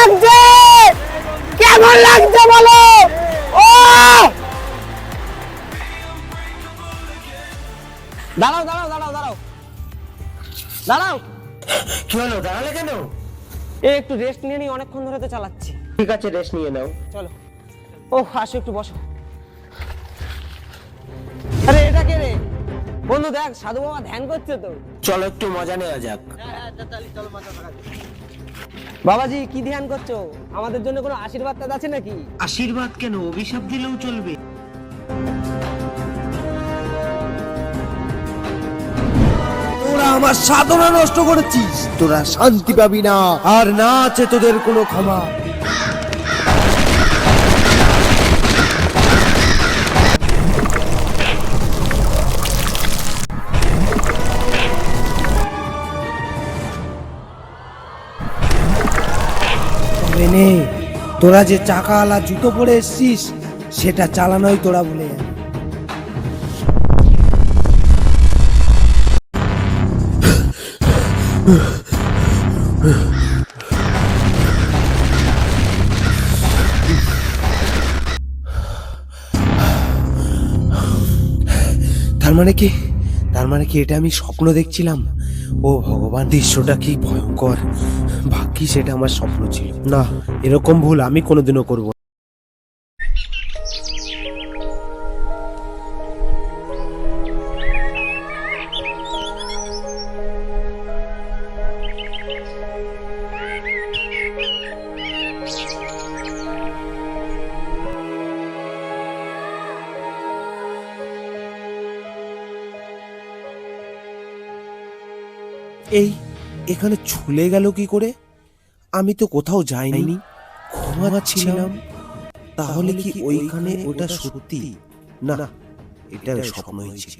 লাগছে? কেমন লাগছে বলো? ও! দাঁড়াও দাঁড়াও দাঁড়াও দাঁড়াও। দাঁড়াও। কি হলো? দাঁড়ালে কেন? এই একটু রেস্ট নিয়ে নিই অনেকক্ষণ ধরে তো চালাচ্ছি। ঠিক আছে রেস্ট নিয়ে নাও। চলো। ও আসো একটু বসো। আরে এটা কে রে? বন্ধু দেখ সাধু বাবা ধ্যান করছে তো। চলো একটু মজা নেওয়া যাক। বাবাজি কি ধ্যান করছ? আমাদের জন্য কোনো আশীর্বাদ তাদ আছে নাকি? আশীর্বাদ কেন? অভিশাপ দিলেও চলবে। তোরা আমার সাধনা নষ্ট করেছিস। তোরা শান্তি পাবি না। আর না আছে তোদের কোনো ক্ষমা। তোরা যে চাকাওয়ালা জুতো পরে এসছিস, সেটা চালানোই তোরা বলে যাবি তার মানে কি? তার মানে কি এটা আমি স্বপ্ন দেখছিলাম? ও ভগবান, দৃশ্যটা কি ভয়ঙ্কর। বাকি সেটা আমার স্বপ্ন ছিল। না, এরকম ভুল আমি কোনোদিনও করব এই এখানে ছুলে গেল কি করে? আমি তো কোথাও যাইনি ঘুমাচ্ছিলাম। তাহলে কি ওইখানে ওটা সত্যি? না এটা স্বপ্নই ছিল।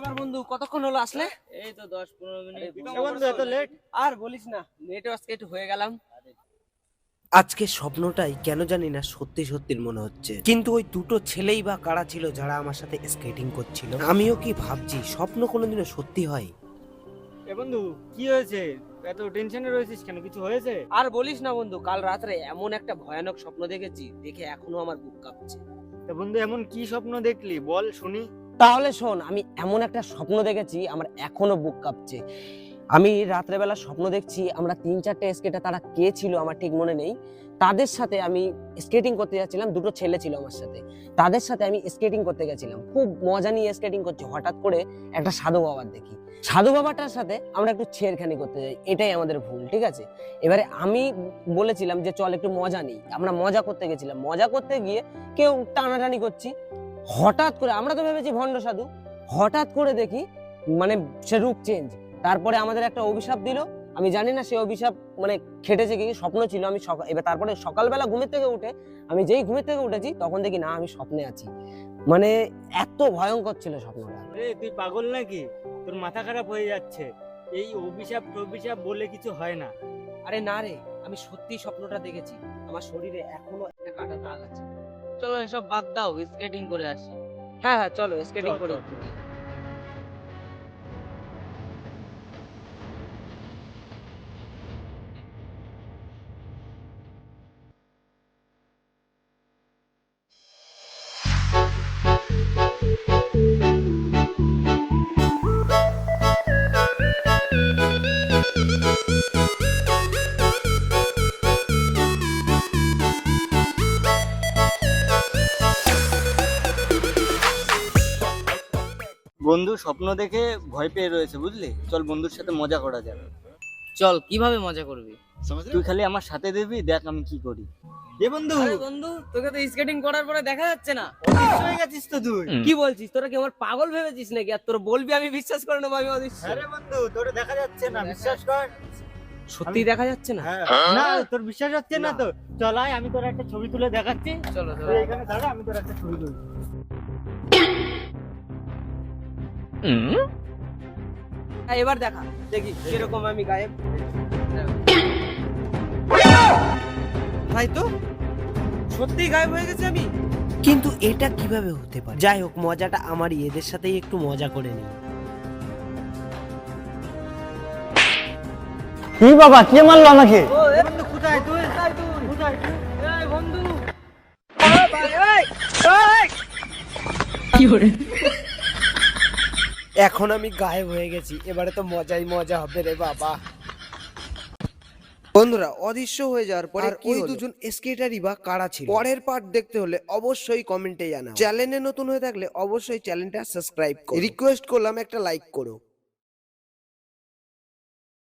আমার বন্ধু কতক্ষণ হলো আসলে? এই তো দশ পনেরো মিনিট। লেট আর বলিস না লেট আজকে একটু হয়ে গেলাম। আজকে স্বপ্নটাই কেন জানি না সত্যি সত্যির মনে হচ্ছে। কিন্তু ওই দুটো ছেলেই বা কারা ছিল যারা আমার সাথে স্কেটিং করছিল আমিও কি ভাবছি স্বপ্ন কোনোদিনও সত্যি হয়? এ বন্ধু কি হয়েছে? এত টেনশনে রয়েছিস কেন? কিছু হয়েছে? আর বলিস না বন্ধু কাল রাত্রে এমন একটা ভয়ানক স্বপ্ন দেখেছি দেখে এখনও আমার বুক কাঁপছে। তা বন্ধু এমন কি স্বপ্ন দেখলি? বল শুনি। তাহলে শোন আমি এমন একটা স্বপ্ন দেখেছি আমার এখনও বুক কাঁপছে। আমি রাত্রেবেলা স্বপ্ন দেখছি, আমরা তিন চারটে স্কেটার তারা কে ছিল আমার ঠিক মনে নেই। তাদের সাথে আমি স্কেটিং করতে যাচ্ছিলাম, দুটো ছেলে ছিল আমার সাথে। তাদের সাথে আমি স্কেটিং করতে গেছিলাম। খুব মজা নিয়ে স্কেটিং করছি, হঠাৎ করে একটা সাধু বাবার দেখি। সাধু বাবাটার সাথে আমরা একটু ছেড়খানি করতে যাই, এটাই আমাদের ভুল, ঠিক আছে? এবারে আমি বলেছিলাম যে, চল একটু মজা নিই। আমরা মজা করতে গেছিলাম। মজা করতে গিয়ে কেউ টানাটানি করছি। হঠাৎ করে, আমরা তো ভেবেছি ভণ্ড সাধু, হঠাৎ করে দেখি মানে সে রূপ চেঞ্জ তারপরে আমাদের একটা অভিশাপ দিল। আমি জানি না সে অভিশাপ মানে খেটেছে কি স্বপ্ন ছিল। আমি এবার তারপরে সকালবেলা ঘুমের থেকে উঠে আমি যেই ঘুমের থেকে উঠেছি তখন দেখি না আমি স্বপ্নে আছি। মানে এত ভয়ঙ্কর ছিল স্বপ্নটা। রে তুই পাগল নাকি? তোর মাথা খারাপ হয়ে যাচ্ছে। এই অভিশাপ অভিশাপ বলে কিছু হয় না। আরে না রে আমি সত্যি স্বপ্নটা দেখেছি। আমার শরীরে এখনও একটা কাটা দাগ আছে। চলো এসব বাদ দাও স্কেটিং করে আসি। হ্যাঁ হ্যাঁ চলো স্কেটিং করে বন্ধু স্বপ্ন দেখে ভয় পেয়ে রয়েছে বুঝলি? চল বন্ধুর সাথে মজা করা যাবে চল কীভাবে মজা করবি? তুই খালি আমার সাথে দেবি দেখ আমি কি করি। এ বন্ধু। বন্ধু তোকে তো স্কেটিং করার পরে দেখা যাচ্ছে না। হয়ে গেছিস তো তুই। কি বলছিস? তোরা কি আমার পাগল ভেবেছিস নাকি? আর তোর বলবি আমি বিশ্বাস করে নেব আমি অদৃশ্য। আরে বন্ধু তোর দেখা যাচ্ছে না বিশ্বাস কর। সত্যি দেখা যাচ্ছে না? হ্যাঁ। না তোর বিশ্বাস হচ্ছে না তো। চল আয় আমি তোর একটা ছবি তুলে দেখাচ্ছি। চলো চলো। এখানে দাঁড়া আমি তোর একটা ছবি তুলি হ্যাঁ, এবার দেখা। দেখি কীরকম আমি গায়েব। তাই তো সত্যি গায়েব হয়ে গেছে আমি? কিন্তু এটা কীভাবে হতে পারে? যাই হোক মজাটা আমারই। এদের সাথেই একটু মজা করে নিই। কি বাবা কে মারলো আমাকে? এখন আমি গায়েব হয়ে গেছি। এবারে তো মজাই মজা হবে রে বাবা। বন্ধুরা অদৃশ্য হয়ে যাওয়ার পরে ওই দুজন স্কেটারই বা কারা ছিল? পরের পার্ট দেখতে হলে অবশ্যই কমেন্টে জানাও। চ্যানেলে নতুন হয়ে থাকলে অবশ্যই চ্যানেলটা সাবস্ক্রাইব করো। রিকোয়েস্ট করলাম একটা লাইক করো।